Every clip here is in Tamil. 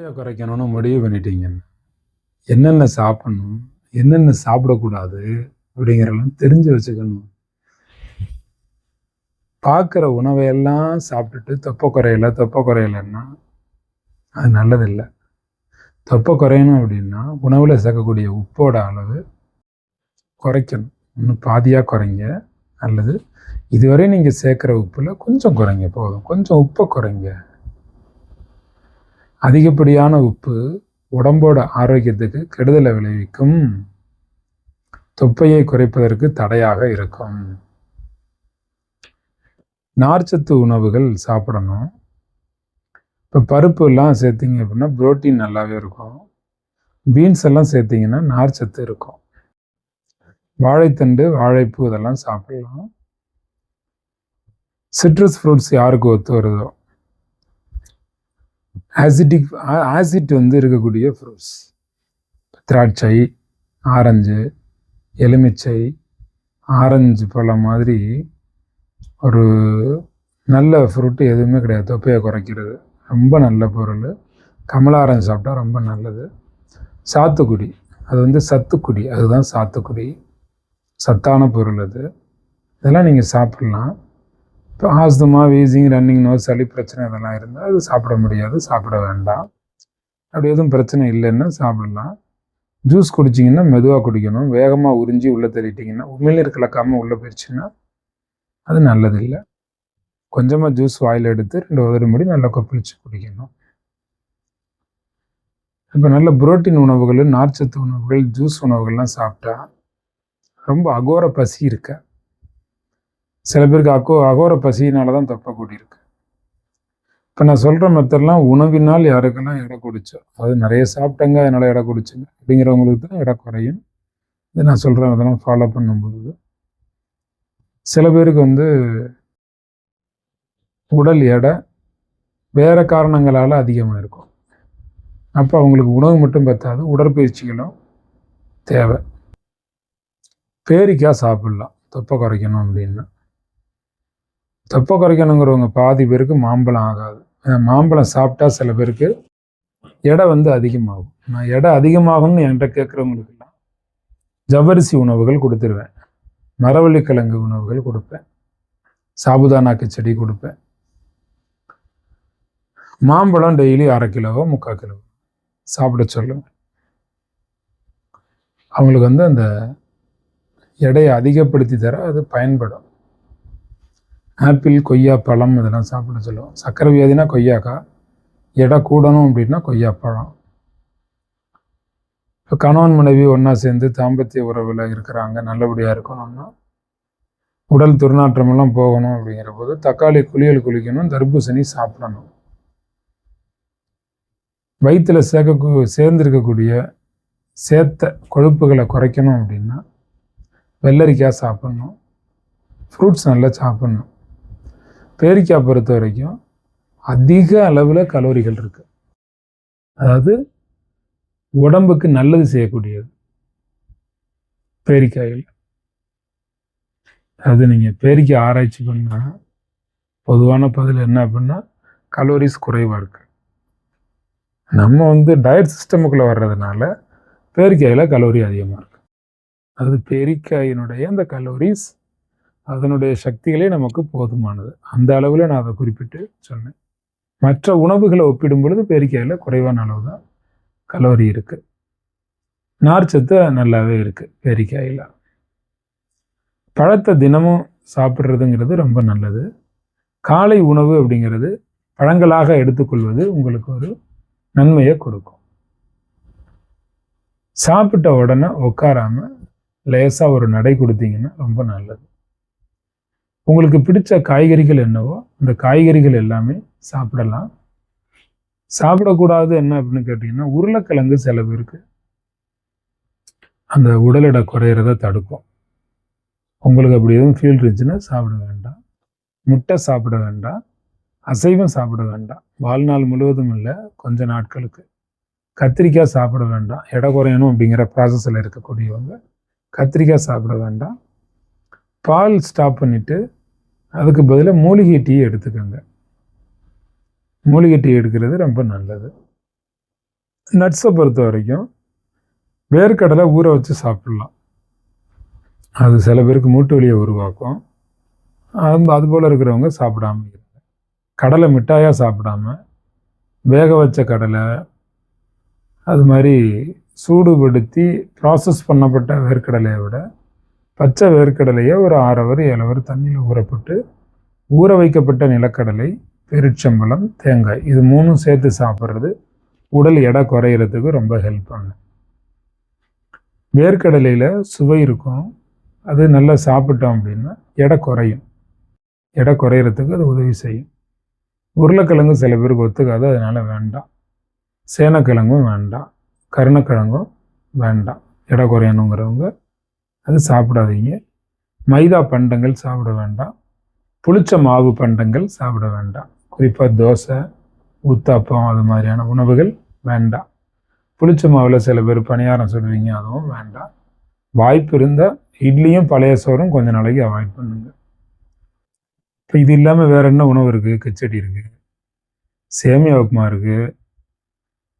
தொப்பையை குறைக்கணும்னு முடிவு பண்ணிட்டீங்க என்னென்ன சாப்பிடணும் என்னென்ன சாப்பிடக்கூடாது அப்படிங்கிறலாம் தெரிஞ்சு வச்சுக்கணும். பார்க்குற உணவையெல்லாம் சாப்பிட்டுட்டு தொப்பை குறையல தொப்பை குறையலைன்னா அது நல்லதில்லை. தொப்பை குறையணும் அப்படின்னா உணவில் சேர்க்கக்கூடிய உப்போட அளவு குறைக்கணும். இன்னும் பாதியாக குறைங்க அல்லது இதுவரை நீங்கள் சேர்க்குற உப்பில் கொஞ்சம் குறைங்க போதும். கொஞ்சம் உப்பை குறைங்க. அதிகப்படியான உப்பு உடம்போட ஆரோக்கியத்துக்கு கெடுதலை விளைவிக்கும். தொப்பையை குறைப்பதற்கு தடையாக இருக்கும். நார்ச்சத்து உணவுகள் சாப்பிடணும். இப்போ பருப்பு எல்லாம் சேர்த்திங்க அப்படின்னா புரோட்டீன் நல்லாவே இருக்கும். பீன்ஸ் எல்லாம் சேர்த்திங்கன்னா நார்ச்சத்து இருக்கும். வாழைத்தண்டு வாழைப்பூ இதெல்லாம் சாப்பிடலாம். சிட்ரஸ் ஃப்ரூட்ஸ் யாருக்கு ஒத்து வருதோ? ஆசிட்டிக் ஆசிட் வந்து இருக்கக்கூடிய ஃப்ரூட்ஸ் திராட்சை ஆரஞ்சு எலுமிச்சை ஆரஞ்சு பழம் மாதிரி ஒரு நல்ல ஃப்ரூட்டு எதுவுமே கிடையாது. தொப்பையை குறைக்கிறது. ரொம்ப நல்ல பொருள். கமலா ஆரஞ்சு சாப்பிட்டா ரொம்ப நல்லது. சாத்துக்குடி. அது வந்து சத்துக்குடி. அதுதான் சாத்துக்குடி. சத்தான பொருள் அது. இதெல்லாம் நீங்கள் சாப்பிட்லாம். இப்போ ஆஸ்துமா வீசிங் ரன்னிங் நோஸ் சளி பிரச்சனை இதெல்லாம் இருந்தால் அது சாப்பிட முடியாது சாப்பிட வேண்டாம். அப்படி எதுவும் பிரச்சனை இல்லைன்னா சாப்பிடலாம். ஜூஸ் குடிச்சிங்கன்னா மெதுவாக குடிக்கணும். வேகமாக உறிஞ்சி உள்ளே தள்ளிட்டிங்கன்னா உமிழ்நீர் கலக்காமல் உள்ளே போயிடுச்சுன்னா அது நல்லதில்லை. கொஞ்சமாக ஜூஸ் வாயில் எடுத்து ரெண்டு உதறி முடி நல்லா கொப்பளிச்சு குடிக்கணும். இப்போ நல்ல புரோட்டீன் உணவுகள் நார்ச்சத்து உணவுகள் ஜூஸ் உணவுகள்லாம் சாப்பிட்டா ரொம்ப அகோர பசி இருக்கேன் சில பேருக்கு அகோ அகோர பசியினால தான் தொப்பை கூடியிருக்கு. இப்போ நான் சொல்கிற மெத்தட்லாம் உணவினால் யாருக்கெல்லாம் எடை குடிச்சோ அது நிறைய சாப்பிட்டங்க அதனால் எடை குடிச்சுங்க அப்படிங்கிறவங்களுக்கு தான் எடை குறையும். இது நான் சொல்கிறேன் அதெல்லாம் ஃபாலோ பண்ணும்போது. சில பேருக்கு வந்து உடல் எடை வேறு காரணங்களால் அதிகமாக இருக்கும். அப்போ அவங்களுக்கு உணவு மட்டும் பற்றாது உடற்பயிற்சிகளும் தேவை. பேரிக்காக சாப்பிட்லாம் தொப்பை குறைக்கணும் அப்படின்னா. தொப்பை குறைக்கணுங்கிறவங்க பாதி பேருக்கு மாம்பழம் ஆகாது. மாம்பழம் சாப்பிட்டா சில பேருக்கு எடை வந்து அதிகமாகும். நான் எடை அதிகமாகும்னு என்கிட்ட கேட்குறவங்களுக்கெல்லாம் ஜவ்வரிசி உணவுகள் கொடுத்துருவேன். மரவள்ளிக்கிழங்கு உணவுகள் கொடுப்பேன். சாபுதானா கிச்சடி கொடுப்பேன். மாம்பழம் டெய்லி அரை கிலோவோ முக்கால் கிலோவோ. சாப்பிட சொல்லுவேன் அவங்களுக்கு வந்து அந்த எடையை அதிகப்படுத்தி தர அது பயன்படும். ஆப்பிள் கொய்யா பழம் இதெல்லாம் சாப்பிட சொல்லுவோம். சக்கரை வியாதினா கொய்யாக்காய் எடை கூடணும் அப்படின்னா கொய்யாப்பழம். இப்போ கணவன் மனைவி ஒன்றா சேர்ந்து தாம்பத்திய உறவில் இருக்கிறாங்க நல்லபடியாக இருக்கணும்னா உடல் துர்நாற்றமெல்லாம் போகணும் அப்படிங்கிற போது தக்காளி குளியல் குளிக்கணும் தர்பூசணி சாப்பிடணும். வயிற்றில் சேர்க்க சேர்ந்துருக்கக்கூடிய சேர்த்த கொழுப்புகளை குறைக்கணும் அப்படின்னா வெள்ளரிக்காய் சாப்பிட்ணும். ஃப்ரூட்ஸ் நல்லா சாப்பிட்ணும். பேரிக்காய் பொறுத்த வரைக்கும் அதிக அளவில் கலோரிகள் இருக்குது அதாவது உடம்புக்கு நல்லது செய்யக்கூடியது. பேரிக்காயில் அது நீங்கள் பேரிக்காய் ஆராய்ச்சி பண்ணால் பொதுவான பதில் என்ன அப்படின்னா கலோரிஸ் குறைவாக இருக்குது நம்ம வந்து டயட் சிஸ்டமுக்குள்ளே வர்றதுனால பேரிக்காயில் கலோரி அதிகமாக இருக்குது அது பேரிக்காயினுடைய அந்த கலோரிஸ் அதனுடைய சக்திகளே நமக்கு போதுமானது. அந்த அளவில் நான் அதை குறிப்பிட்டு சொன்னேன். மற்ற உணவுகளை ஒப்பிடும் பொழுது பேரிக்காயில் குறைவான அளவு தான் கலோரி இருக்குது நார்ச்சத்து நல்லாவே இருக்குது பேரிக்காயில். பழத்தை தினமும் சாப்பிட்றதுங்கிறது ரொம்ப நல்லது. காலை உணவு அப்படிங்கிறது பழங்களாக எடுத்துக்கொள்வது உங்களுக்கு ஒரு நன்மையை கொடுக்கும். சாப்பிட்ட உடனே உட்காராமல் லேசாக ஒரு நடை கொடுத்தீங்கன்னா ரொம்ப நல்லது. உங்களுக்கு பிடிச்ச காய்கறிகள் என்னவோ அந்த காய்கறிகள் எல்லாமே சாப்பிடலாம். சாப்பிடக்கூடாது என்ன அப்படின்னு கேட்டிங்கன்னா உருளைக்கிழங்கு சில பேருக்கு அந்த உடல் எடை குறையிறத தடுக்கும். உங்களுக்கு அப்படி எதுவும் ஃபீல் இருந்துச்சுன்னா சாப்பிட வேண்டாம். முட்டை சாப்பிட வேண்டாம். அசைவம் சாப்பிட வேண்டாம். வாழ்நாள் முழுவதும் இல்லை கொஞ்ச நாட்களுக்கு. கத்திரிக்காய் சாப்பிட வேண்டாம். எடை குறையணும் அப்படிங்கிற ப்ராசஸில் இருக்கக்கூடியவங்க கத்திரிக்காய் சாப்பிட வேண்டாம். பால் ஸ்டாப் பண்ணிவிட்டு அதுக்கு பதிலாக மூலிகை டீ எடுத்துக்கோங்க. மூலிகை டீ எடுக்கிறது ரொம்ப நல்லது. நட்ஸை பொறுத்த வரைக்கும் வேர்க்கடலை ஊற வச்சு சாப்பிட்லாம். அது சில பேருக்கு மூட்டு வலியை உருவாக்கும். அது அதுபோல் இருக்கிறவங்க சாப்பிடாம இருங்க. கடலை மிட்டாயாக சாப்பிடாம வேக வச்ச கடலை அது மாதிரி சூடுபடுத்தி ப்ராசஸ் பண்ணப்பட்ட வேர்க்கடலையை விட பச்சை வேர்க்கடலையை ஒரு ஆறு ஹவர் ஏழு தண்ணியில் ஊறப்பட்டு ஊற வைக்கப்பட்ட நிலக்கடலை பெருச்சம்பளம் தேங்காய் இது மூணும் சேர்த்து சாப்பிட்றது உடல் எடை குறையிறதுக்கு ரொம்ப ஹெல்ப் பண்ணும் வேர்க்கடலையில் சுவை இருக்கும். அது நல்லா சாப்பிட்டோம் அப்படின்னா எடை குறையும். எடை குறையிறதுக்கு அது உதவி செய்யும். உருளைக்கிழங்கு சில பேருக்கு ஒத்துக்காது அதனால் வேண்டாம். சேனக்கிழங்கும் வேண்டாம். கருணக்கிழங்கும் வேண்டாம். எடை குறையணுங்கிறவங்க அது சாப்பிடாதீங்க. மைதா பண்டங்கள் சாப்பிட வேண்டாம். புளிச்ச மாவு பண்டங்கள் சாப்பிட வேண்டாம். குறிப்பாக தோசை ஊத்தாப்பம் அது மாதிரியான உணவுகள் வேண்டாம். புளிச்ச மாவில் சில பேர் பணியாரம் சொல்லுவீங்க அதுவும் வேண்டாம். வாய்ப்பு இருந்தால் இட்லியும் பழைய சோறும் கொஞ்ச நாளைக்கு அவாய்ட் பண்ணுங்கள் இப்போ இது இல்லாமல் வேறு என்ன உணவு இருக்குது கிச்சடி இருக்குது சேமியா உப்புமா இருக்குது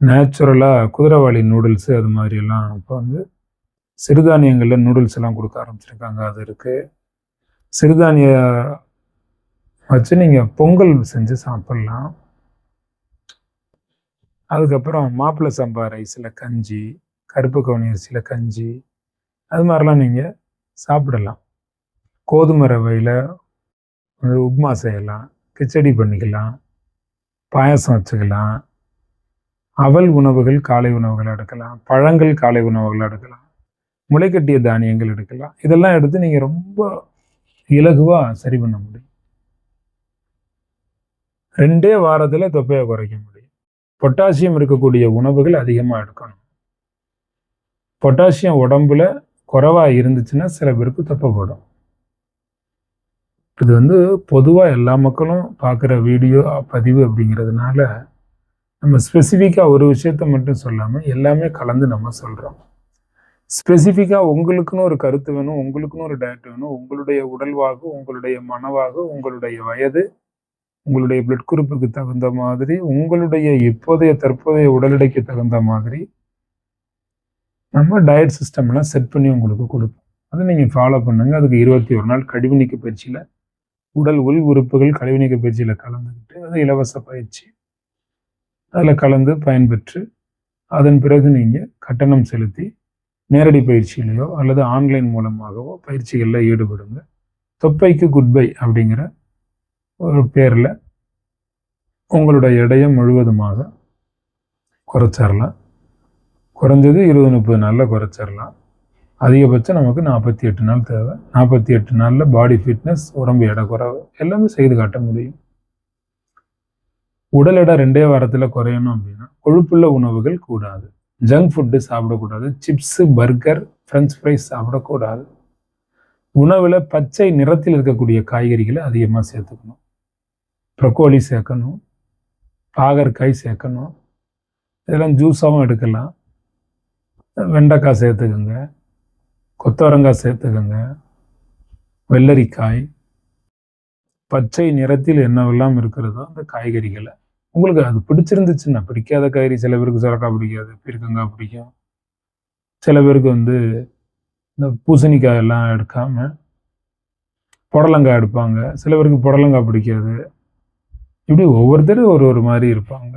நேச்சுரலாக குதிரைவாளி நூடுல்ஸு அது மாதிரியெல்லாம் இப்போ வந்து சிறுதானியங்களில் நூடுல்ஸ் எல்லாம் கொடுக்க ஆரம்பிச்சிருக்காங்க. அது இருக்குது சிறுதானிய வச்சு நீங்கள் பொங்கல் செஞ்சு சாப்பிட்லாம். அதுக்கப்புறம் மாப்பிள்ளை சம்பா ரைஸில் கஞ்சி கருப்பு கவுனி அரிசியில் கஞ்சி அது மாதிரிலாம் நீங்கள் சாப்பிடலாம். கோதுமை ரவையில் உப்மா செய்யலாம் கிச்சடி பண்ணிக்கலாம் பாயசம் வச்சுக்கலாம் அவல் உணவுகள் காலை உணவுகள் எடுக்கலாம் பழங்கள் காலை உணவுகள் எடுக்கலாம். முளைக்கட்டிய தானியங்கள் எடுக்கலாம். இதெல்லாம் எடுத்து நீங்கள் ரொம்ப இலகுவாக சரி பண்ண முடியும். ரெண்டே வாரத்தில் தொப்பையை குறைக்க முடியும். பொட்டாசியம் இருக்கக்கூடிய உணவுகள் அதிகமாக எடுக்கணும். பொட்டாசியம் உடம்புல குறைவாக இருந்துச்சுன்னா சில பேருக்கு தொப்பைப்படும் இது வந்து பொதுவாக எல்லா மக்களும் பார்க்குற வீடியோ பதிவு அப்படிங்கிறதுனால நம்ம ஸ்பெசிஃபிக்காக ஒரு விஷயத்த மட்டும் சொல்லாமல் எல்லாமே கலந்து நம்ம சொல்கிறோம் ஸ்பெசிஃபிக்காக உங்களுக்குன்னு ஒரு கருத்து வேணும் உங்களுக்குன்னு ஒரு டயட் வேணும். உங்களுடைய உடல்வாகு உங்களுடைய மனவாகு உங்களுடைய வயது உங்களுடைய பிளட் குரூப்புக்கு தகுந்த மாதிரி உங்களுடைய இப்போதைய தற்போதைய உடல் தகுந்த மாதிரி நம்ம டயட் சிஸ்டம்லாம் செட் பண்ணி உங்களுக்கு கொடுப்போம். அதை நீங்கள் ஃபாலோ பண்ணுங்கள் அதுக்கு இருபத்தி ஒரு நாள் கழிவு நீக்க பயிற்சியில் உடல் உள் உறுப்புகள் கழிவு நீக்க பயிற்சியில் கலந்துக்கிட்டு அது இலவச பயிற்சி. அதில் கலந்து பயன்பெற்று அதன் பிறகு நீங்கள் கட்டணம் செலுத்தி நேரடி பயிற்சியிலையோ அல்லது ஆன்லைன் மூலமாகவோ பயிற்சிகளில் ஈடுபடுங்க. தொப்பைக்கு குட் பை அப்படிங்கிற ஒரு பேரில் உங்களோட எடையை முழுவதுமாக குறைச்சிடலாம் குறைஞ்சது இருபது முப்பது நாளில் குறைச்சிடலாம் அதிகபட்சம் நமக்கு நாற்பத்தி எட்டு நாள் தேவை. நாற்பத்தி எட்டு நாளில் பாடி ஃபிட்னஸ் உடம்பு எடை குறைவு எல்லாமே செய்து காட்ட முடியும். உடல் எடை ரெண்டே வாரத்தில் குறையணும் அப்படின்னா கொழுப்புள்ள உணவுகள் கூடாது. ஜங்க் ஃபுட்டு சாப்பிடக்கூடாது. சிப்ஸு பர்கர் ஃப்ரெஞ்ச் ஃப்ரைஸ் சாப்பிடக்கூடாது. உணவில் பச்சை நிறத்தில் இருக்கக்கூடிய காய்கறிகளை அதிகமாக சேர்த்துக்கணும். ப்ரொக்கோலி சேர்க்கணும். பாகற்காய் சேர்க்கணும். இதெல்லாம் ஜூஸாகவும் எடுக்கலாம். வெண்டைக்காய் சேர்த்துக்கோங்க. கொத்தவரங்காய் சேர்த்துக்கோங்க. வெள்ளரிக்காய். பச்சை நிறத்தில் என்னவெல்லாம் இருக்கிறதோ அந்த காய்கறிகளை உங்களுக்கு அது பிடிச்சிருந்துச்சுன்னா பிடிக்காத காய்கறி சில பேருக்கு சுரக்காய் பிடிக்காது பீர்க்கங்காய் பிடிக்கும். சில பேருக்கு வந்து இந்த பூசணிக்காய் எல்லாம் எடுக்காமல் புடலங்காய் எடுப்பாங்க. சில பேருக்கு புடலங்காய் பிடிக்காது. இப்படி ஒவ்வொருத்தரும் ஒரு ஒரு மாதிரி இருப்பாங்க.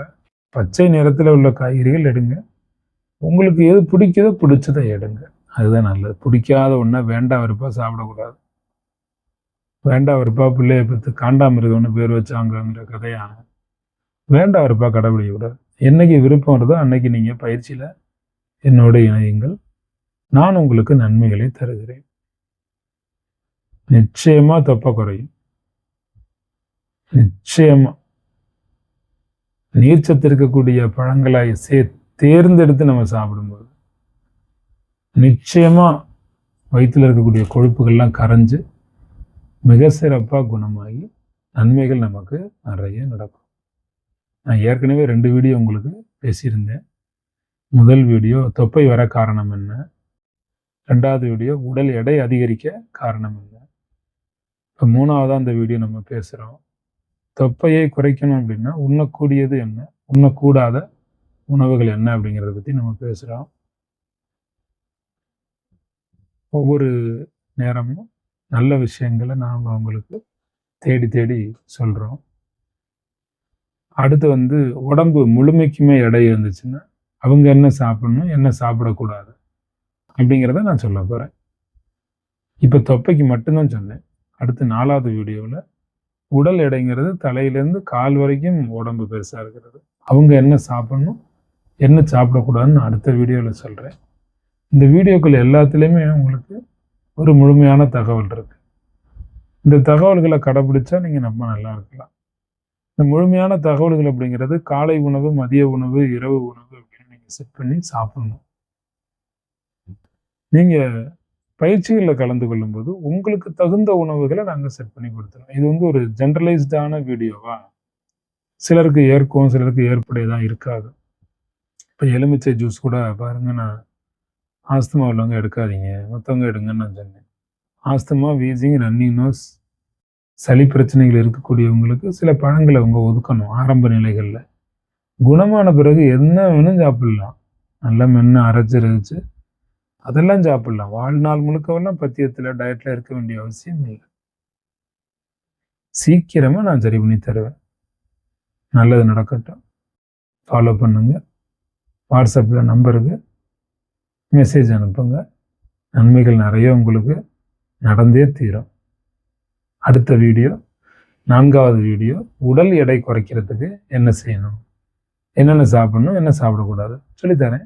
பச்சை நிறத்தில் உள்ள காய்கறிகள் எடுங்க. உங்களுக்கு எது பிடிக்குதோ பிடிச்சதை எடுங்க. அதுதான் நல்லது. பிடிக்காத ஒன்றா வேண்டாம் வெறுப்பாக சாப்பிடக்கூடாது. வேண்டாம் வெறுப்பாக பிள்ளைய பற்றி காண்டாமிருகம்னு பேர் வச்சாங்கங்கிற கதையான வேண்டாம் வெறுப்பா கடைபிடிக்கக்கூடாது என்னைக்கு விருப்பம் வருதோ அன்னைக்கு நீங்கள் பயிற்சியில் என்னோட இணையுங்கள். நான் உங்களுக்கு நன்மைகளை தருகிறேன். நிச்சயமாக தொப்பை குறையும். நிச்சயமா. நீர்ச்சத்து இருக்கக்கூடிய பழங்களாய் சே தேர்ந்தெடுத்து நம்ம சாப்பிடும்போது நிச்சயமா வயிற்றில் இருக்கக்கூடிய கொழுப்புகள்லாம் கரைஞ்சு மிக சிறப்பாக குணமாகி நன்மைகள் நமக்கு நிறைய நடக்கும். நான் ஏற்கனவே ரெண்டு வீடியோ உங்களுக்கு பேசியிருந்தேன். முதல் வீடியோ தொப்பை வர காரணம் என்ன? ரெண்டாவது வீடியோ உடல் எடை அதிகரிக்க காரணம் என்ன? இப்போ மூணாவதாக அந்த வீடியோ நம்ம பேசுகிறோம் தொப்பையை குறைக்கணும் அப்படின்னா உண்ணக்கூடியது என்ன? உண்ணக்கூடாத உணவுகள் என்ன அப்படிங்கிறத பற்றி நம்ம பேசுகிறோம் ஒவ்வொரு நேரமும் நல்ல விஷயங்களை நாங்கள் அவங்களுக்கு தேடி தேடி சொல்கிறோம் அடுத்து வந்து உடம்பு முழுமைக்குமே எடை இருந்துச்சுன்னா அவங்க என்ன சாப்பிடணும் என்ன சாப்பிடக்கூடாது அப்படிங்கிறத நான் சொல்ல போகிறேன் இப்போ தொப்பைக்கு மட்டும்தான் சொன்னேன். அடுத்து நாலாவது வீடியோவில் உடல் எடைங்கிறது தலையிலேருந்து கால் வரைக்கும் உடம்பு பெருசாக இருக்கிறது. அவங்க என்ன சாப்பிடணும் என்ன சாப்பிடக்கூடாதுன்னு அடுத்த வீடியோவில் சொல்கிறேன் இந்த வீடியோக்கள் எல்லாத்துலேயுமே உங்களுக்கு ஒரு முழுமையான தகவல் இருக்குது இந்த தகவல்களை கடைபிடிச்சா நீங்கள் ரொம்ப நல்லா இருக்கலாம். இந்த முழுமையான தகவல்கள் அப்படிங்கிறது காலை உணவு மதிய உணவு இரவு உணவு அப்படின்னு நீங்கள் செட் பண்ணி சாப்பிடணும். நீங்கள் பயிற்சிகளில் கலந்து கொள்ளும்போது உங்களுக்கு தகுந்த உணவுகளை நாங்கள் செட் பண்ணி கொடுத்துருவோம். இது வந்து ஒரு ஜென்ரலைஸ்டான வீடியோவா? சிலருக்கு ஏற்கும் சிலருக்கு ஏற்புடையதாக இருக்காது. இப்போ எலுமிச்சை ஜூஸ் கூட பாருங்க நான் ஆஸ்துமா உள்ளவங்க எடுக்காதீங்க மற்றவங்க எடுங்கன்னு நான் சொன்னேன். ஆஸ்துமா வீசிங் ரன்னிங் நோஸ் சளி பிரச்சனைகள் இருக்கக்கூடியவங்களுக்கு சில பழங்களை அவங்க ஒதுக்கணும் ஆரம்ப நிலைகளில். குணமான பிறகு என்ன வேணும் சாப்பிடலாம். நல்லா மென்று அரைச்சு அதெல்லாம் சாப்பிடலாம். வாழ்நாள் முழுக்கவெல்லாம் பத்தியத்தில் டயட்டில் இருக்க வேண்டிய அவசியம் இல்லை. சீக்கிரமாக நான் சரி பண்ணி தருவேன். நல்லது நடக்கட்டும். ஃபாலோ பண்ணுங்க. வாட்ஸ்அப்பில் நம்பருக்கு மெசேஜ் அனுப்புங்க. நன்மைகள் நிறைய உங்களுக்கு நடந்தே தீரும். அடுத்த வீடியோ நான்காவது வீடியோ உடல் எடை குறைக்கிறதுக்கு என்ன செய்யணும்? என்னென்ன சாப்பிடணும்? என்ன சாப்பிடக்கூடாது? சொல்லித்தரேன்.